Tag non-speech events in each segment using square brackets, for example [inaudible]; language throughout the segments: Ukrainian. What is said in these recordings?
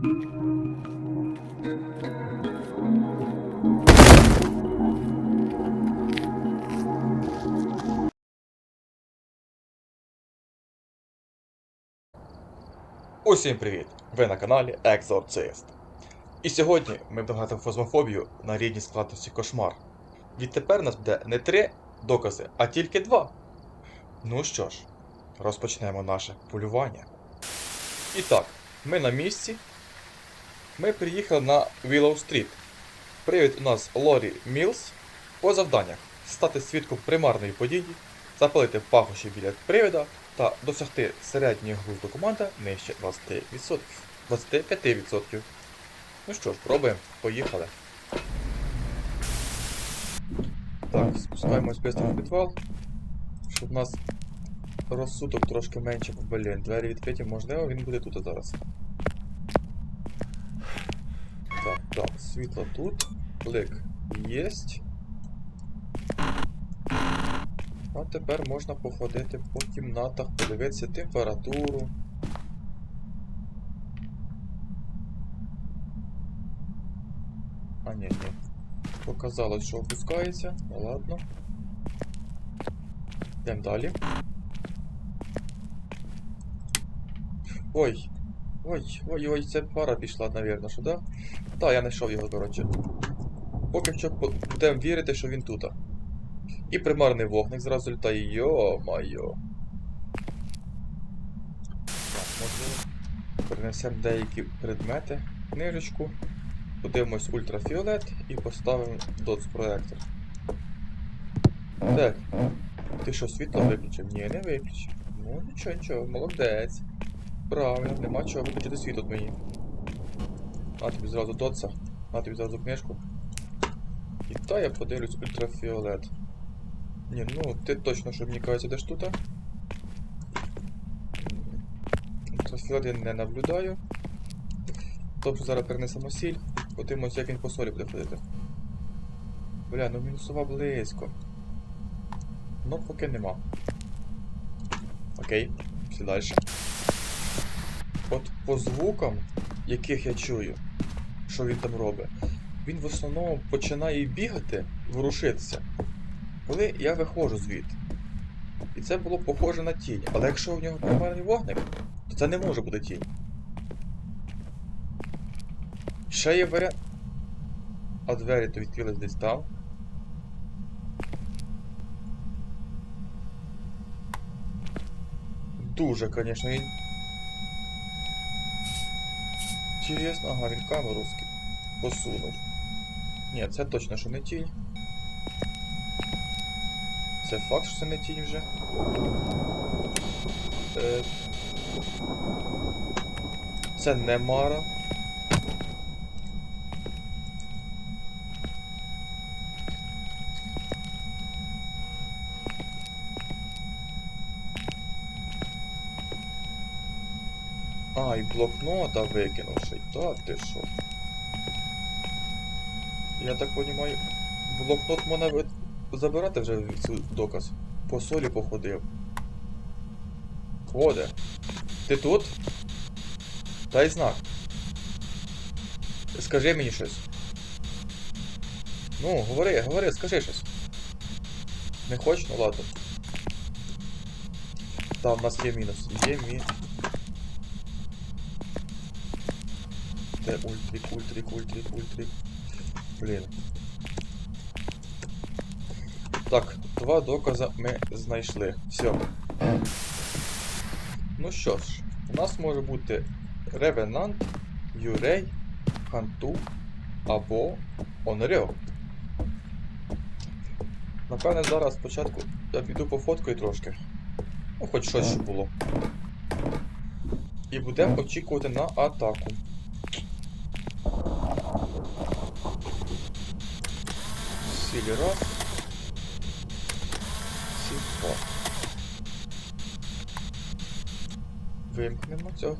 Усім привіт! Ви на каналі Екзорцист. І сьогодні ми будемо фазмофобію на рідній складності кошмар. Відтепер нас буде не три докази, а тільки два. Ну що ж, розпочнемо наше полювання. І так, ми на місці. Ми приїхали на Willow Street. Привід у нас Лорі Мілс. По завданнях стати свідком примарної події, запалити пахощі біля привіда та досягти середньої глузду команда нижче 20%. 25%. Ну що ж, пробуємо. Поїхали. Так, спускаємось швидко в підвал. Щоб у нас розсудок трошки менше Блін, Двері відкриті, можливо, він буде тут зараз. Так, світло тут. Блик єсть. А тепер можна походити по кімнатах, подивитися температуру. А ні, ні. Показалось, що опускається. Ну ладно. Йдемо далі. Ой. Ой, ой, ой, це пара пішла, навірно, що да? Та, я знайшов його, коротше. Поки що будемо вірити, що він тут. І примарний вогник зразу літає. Йо-майо. Так, можливо. Перенесемо деякі предмети, книжечку, подивимось ультрафіолет і поставимо доц проектор. Так. Ти що, світло виключив? Ні, не виключив. Ну нічого, нічого, молодець. Правильно, нема чого виключити світло мені. На тобі зразу доца, на тобі зразу книжку. І та я подивлюсь ультрафіолет. Ні, ну ти точно, що мені кажеться, де ж тут? Ультрафіолет я не наблюдаю. Тобто зараз перенесемо сіль, подивимось, як він по солі буде ходити. Бля, ну мінусова близько. Ну, поки нема. Окей, пішли далі. По звукам, яких я чую, що він там робить, він в основному починає бігати, ворушитися, коли я виходжу звідти. І це було похоже на тінь. Але якщо в нього примарний вогник, то це не може бути тінь. Ще є варіант. А двері то відкрились десь там. Дуже, звісно. Інтересно, ага, він камеру посунув. Ні, це точно, що не тінь. Це факт, що це не тінь вже. Е... Це не Мара. А, і блокнота викинувши. Та ти що? Я так розумію, блокнот можна забирати вже цю доказ. По солі походив. Ходе. Ти тут? Дай знак. Скажи мені щось. Ну, говори, говори, скажи щось. Не хочеш? Ну ладно. Та, в нас є мінус. Є мінус. Де ультрик, ультрик, ультрик, ультрик. Блін. Так, два докази ми знайшли. Все. Ну що ж, у нас може бути Ревенант, Юрей, Ханту або Онріо. Напевне, зараз спочатку я піду пофоткаю трошки. Ну, хоч щось було. І будемо очікувати на атаку. Сілі раз. Вимкнемо цього.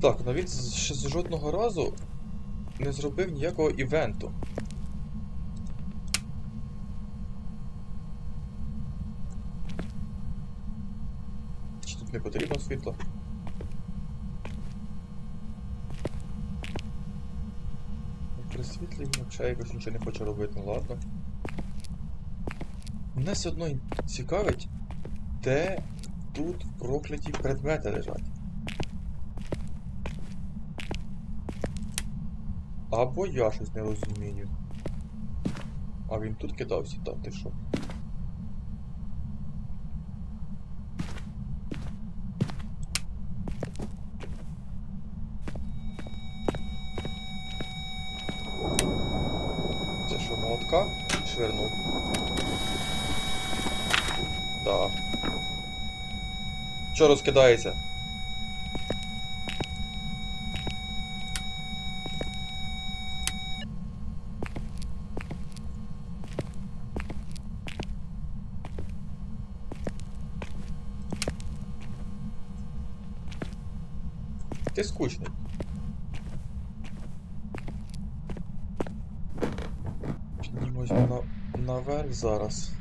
Так, ну він ще з жодного разу не зробив ніякого івенту. Чи тут не потрібно світло? при взагалі якось нічого не хочу робити, ну ладно. Мене все одно цікавить, де тут прокляті предмети лежать. Або я щось не розумію. А він тут кидався, та ти що? Це що, молотка? Швирнув. Да. Що розкидається? Ти скучний. Піднімось на, наверх зараз.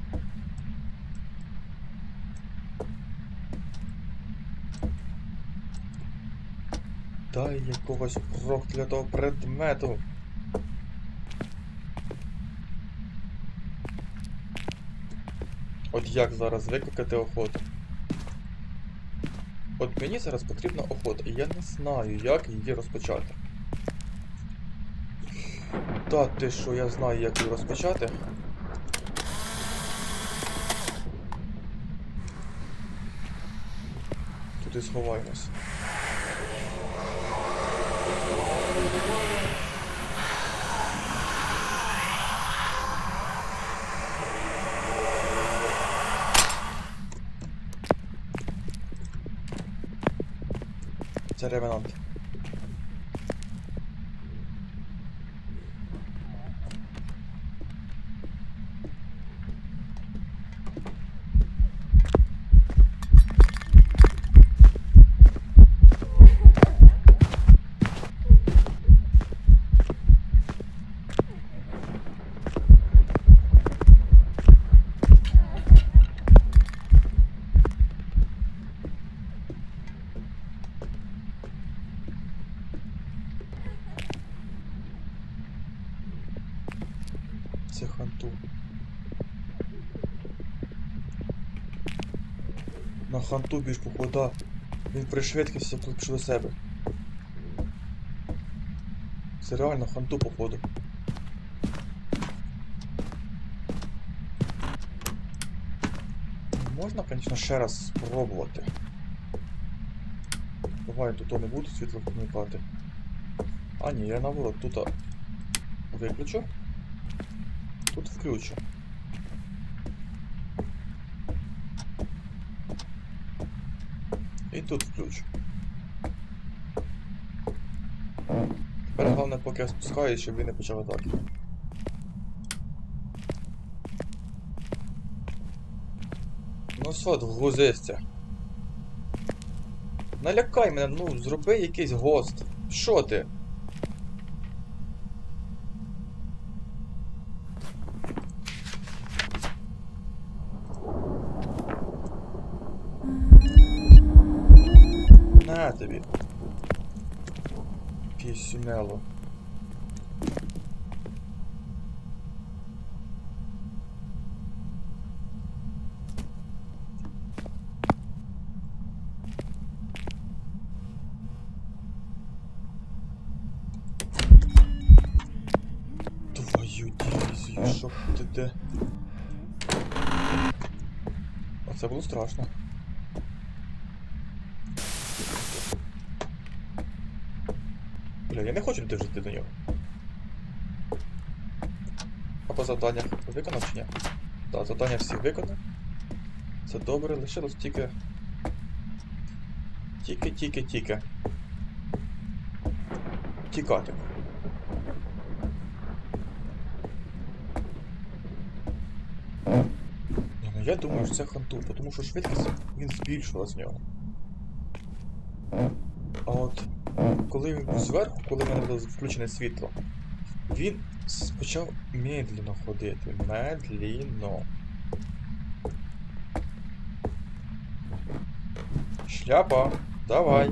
Дай якогось проклятого предмету. От як зараз викликати охоту? От мені зараз потрібна охота, і я не знаю, як її розпочати. Та ти що, я знаю, як її розпочати. Туди сховаємось. Це ревенант. Це ханту. На ханту більш похода. Він пришвидкився тут до себе. Це реально ханту походу. Можна, звісно, ще раз спробувати. Давай тут не буду світло вмикати. А ні, я наоборот тут виключу. Тут включу. Тут включу. Тепер головне, поки я спускаюсь, щоб він не почав атаки. Ну що, грузисться. Налякай мене, ну, зроби якийсь гост. Що ти? На тобі. Пісюнело. Твою дивізію, що ти де? Оце було страшно. Бля, я не хочу дожити до нього. А по завданнях виконав чи ні? Так, завдання всі виконав. Це добре, лишилось тільки. Тільки, тільки, тільки. Тікати. Ну я думаю, що це ханту, тому що швидкість він збільшував з нього. Коли він був зверху, коли в мене було включене світло, він почав медленно ходити. Медленно. Шляпа, давай.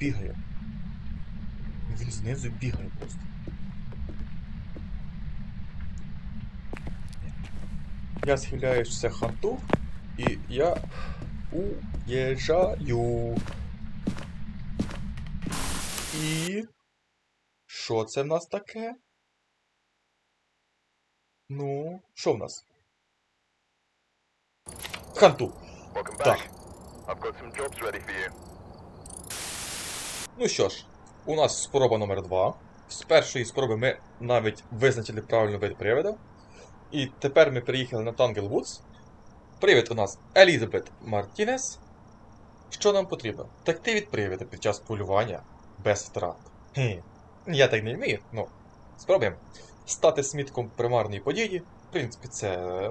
Бігає. Він знизу бігає просто. Я схиляюся ханту, і я уїжджаю. І. Що це в нас таке? Ну, що в нас? Ханту. Так. I've got some jobs ready for you. Ну що ж, у нас спроба номер 2. З першої спроби ми навіть визначили правильний вид привода. І тепер ми приїхали на Тангл Вудс. Привід у нас Елізабет Мартінес. Що нам потрібно? Втекти від привіда під час полювання без втрат. Хе, я так не вмію, ну, спробуємо. Стати смітком примарної події. В принципі, це е,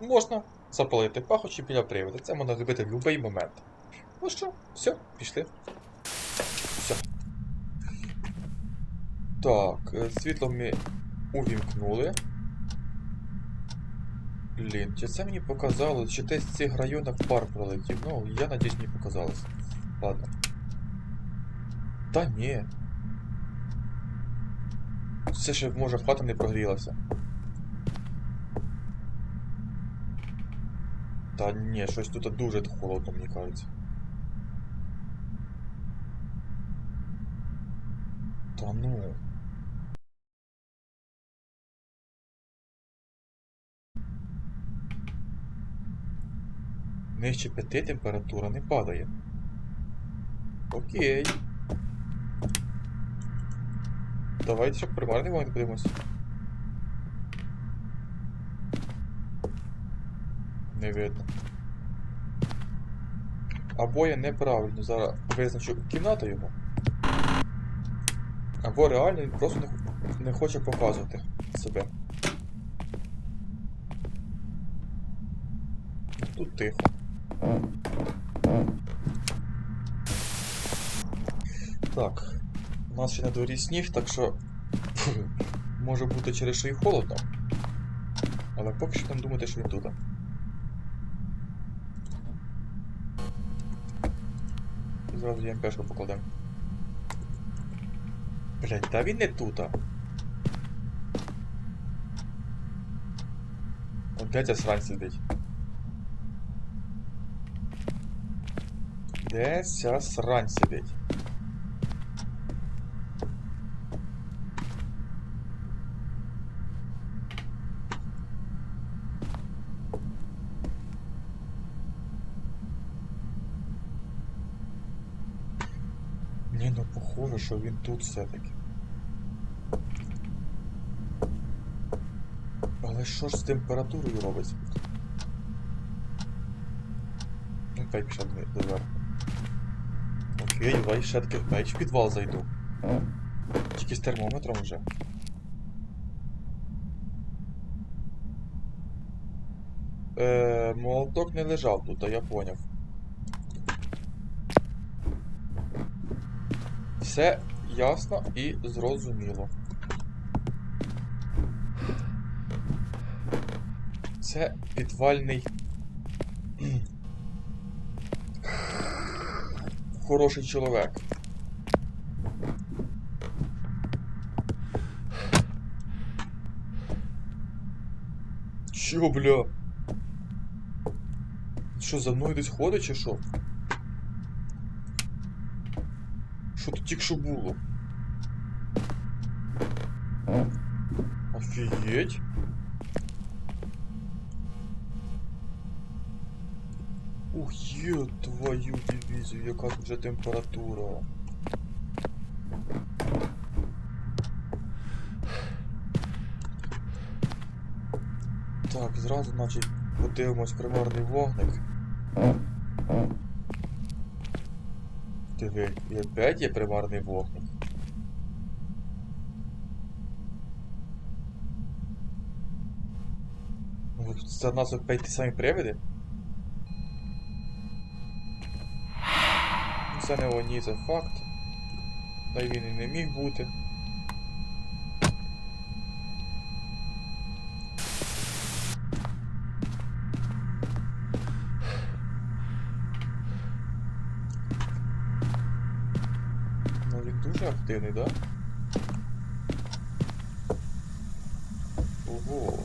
можна. Запалити пахощі біля привода. Це можна зробити в будь-який момент. Ну що, все, пішли. Все. Так, е, світло ми увімкнули. Блін, чи це мені показалось, чи десь з цих районах пар пролетів? Ну, я надіюсь, мені показалось. Ладно. Та ні. Це ще, може, хата не прогрілася. Та ні, щось тут дуже холодно, мені кажеться. Та ну. Нижче 5 температура не падає. Окей. Давайте ще примарний вогонь подивимось. Не видно. Або я неправильно зараз визначу кімнату його. Або реально він просто не, хоче показувати себе. Тут тихо. Так. У нас ще на дворі сніг, так що. [laughs] Може бути через що і холодно. Але поки що там думати, що він тут. І зразу ЄМПшку покладемо. Блять, та він не тут. От де ця срань сидить? Де ця срань сидить? Ні, ну похоже, що він тут все-таки. Але що ж з температурою робиться? Ну, дай пішов до- доверху. Окей, давай ще дай в підвал зайду. Тільки з термометром вже. Е, молоток не лежав тут, а я поняв. Все ясно і зрозуміло. Це підвальний. Хороший чоловік. Чо, бля? Що, за мною десь ходить чи що? Що тут тільки що було? Офігеть. Є твою дивізію, яка вже температура. Так, зразу, значить, подивимось примарний вогник. Диви, і опять є примарний вогник. Це в нас опять ті самі привиди? Це не вони, це факт. Та й він і не міг бути. дуже активний, да? Ого.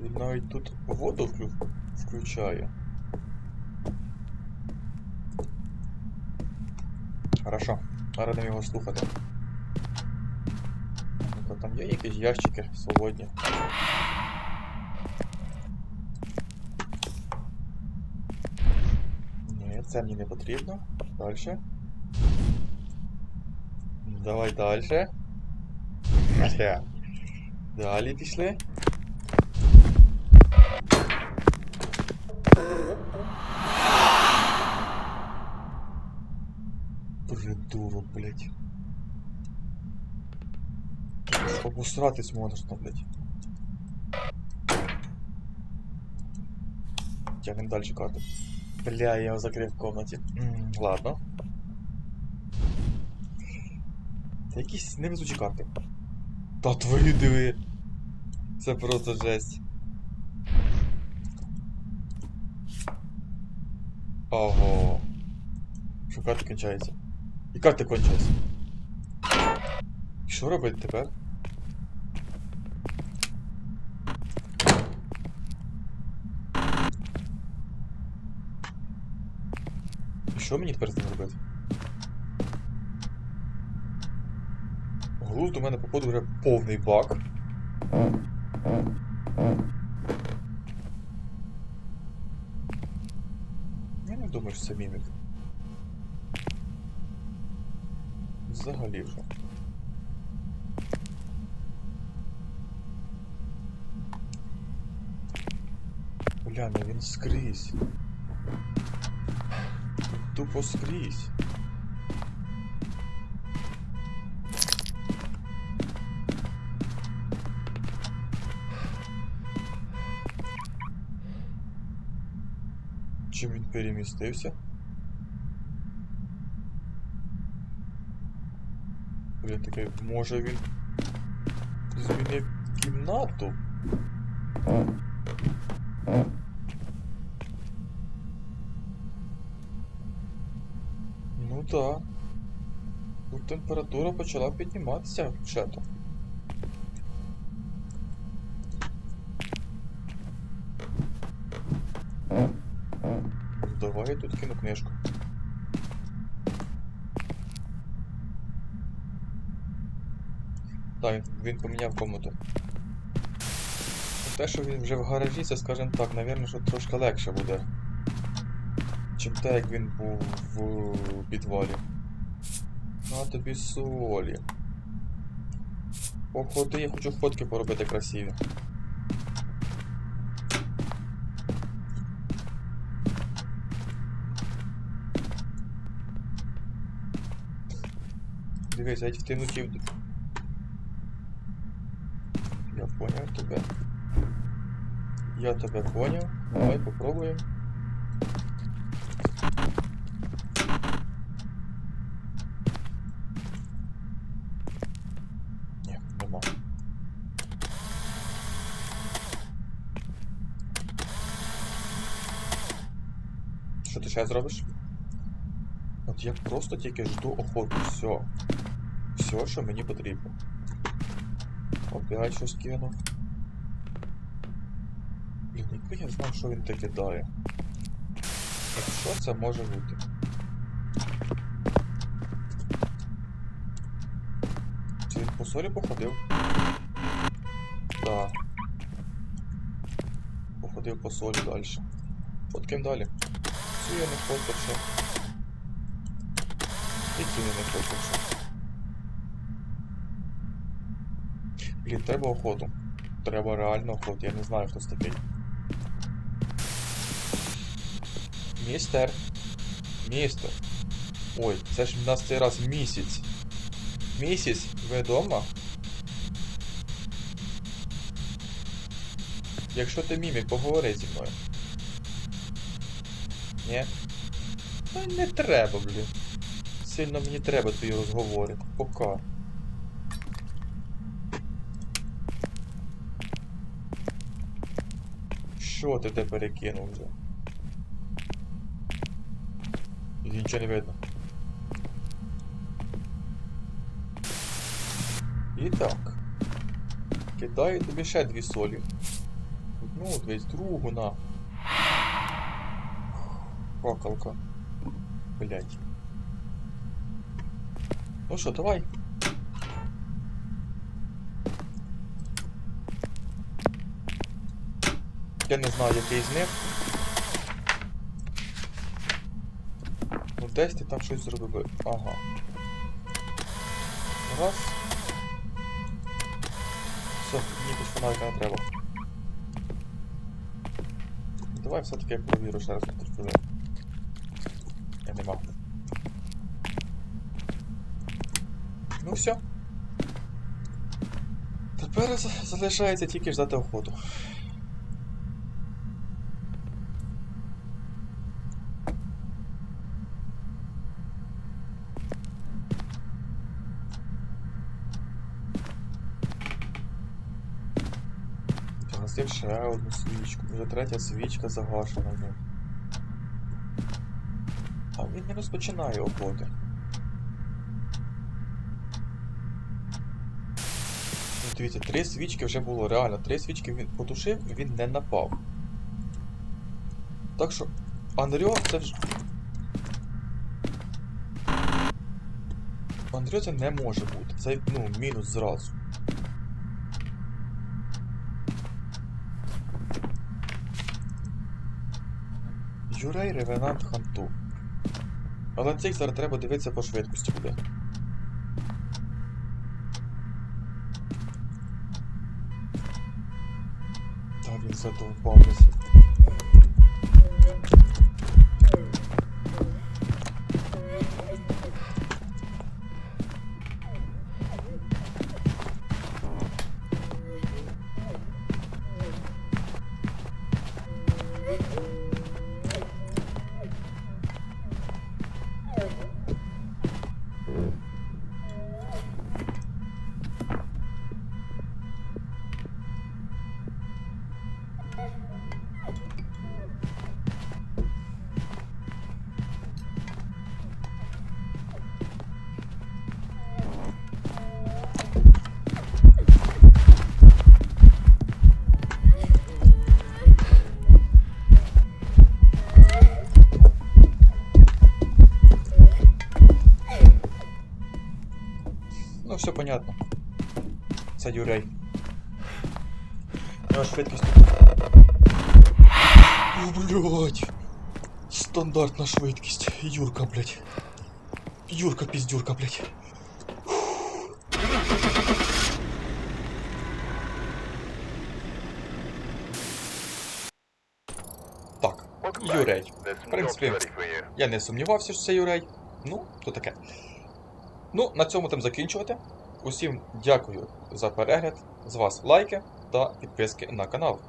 Він навіть тут воду вклю... включає. Хорошо, не його слухати. Ну-ка, там є якісь ящики свободні. Ні, це мені не потрібно. Дальше. Давай. Ага. Далі пішли. Придурок, блядь. Обусратись можна, блядь. Тягнем дальше карту. Бля, я его закрыл в комнате. М, Ладно. Це якісь невезучі карти. Та твої диви. Це просто жесть. Ого. Що карти кінчаються? І карти кончаються. І Що робити тепер? Що мені тепер з ним робити? Глузд у мене походу вже повний баг. Я не думаю, що це мімік. Взагалі вже. Бля, ну він скрізь. Тупо скрізь. Чим він перемістився? Блін, таке, може він змінив кімнату? Ну да. Тут температура почала підніматися взагалі. Давай я тут кину книжку. Так, він, поміняв комнату. Те, що він вже в гаражі, це, скажімо так, напевно, що трошки легше буде. Чим те, як він був в підвалі. На тобі солі. Походи, я хочу фотки поробити красиві. Дивись, я в темноті. понял тебе. Я тебе понял. Давай попробуем. Ні, нема. Що ти ще зробиш? От я просто тільки жду охоту. Все. Все, що мені потрібно. Опять щось кинув. Блін, якби я знав, що він таке дає. Що це може бути? Чи він по солі походив? Да. Походив по солі далі. Фоткаємо далі. Цю я не фоткав ще. Які я не фоткав ще. Блін, треба охоту. Треба реально охоту, я не знаю, хто це такий. Містер. Містер. Ой, це ж в нас цей раз місяць. Місяць, ви вдома? Якщо ти мімік, поговори зі мною. Ні? Та не треба, блін. Сильно мені треба твої розговори. Пока. Що ти те перекинув вже? І нічого не видно. І так. Кидаю тобі ще дві солі. Одну, десь другу на. Кокалка. Блять. Ну що, давай. Я не знаю, який з них. Ну десь ти там щось зробив. би. Ага. Раз. Все, мені тут фонарика не треба. Давай все-таки я провірю ще раз контролюю. Я не мав. Ну все. Тепер залишається тільки ждати охоту. Загасив ще одну свічку. Вже третя свічка загашена в нього. А він не розпочинає охоти. Ну, дивіться, три свічки вже було реально. Три свічки він потушив, він не напав. Так що, Анріо це вже. Андріо це не може бути. Це ну, мінус зразу. Юрей Ревенант Ханту. Але цих зараз треба дивитися по швидкості буде. Та він задовбав все понятно. Це Юрей. У нього швидкість. О, блядь. Стандартна швидкість. Юрка, блядь. Юрка, піздюрка, блядь. Так, Юрей. For you. Я не сумнівався, що це Юрей. Ну, то таке. Ну, на цьому там закінчувати. Усім дякую за перегляд. З вас лайки та підписки на канал.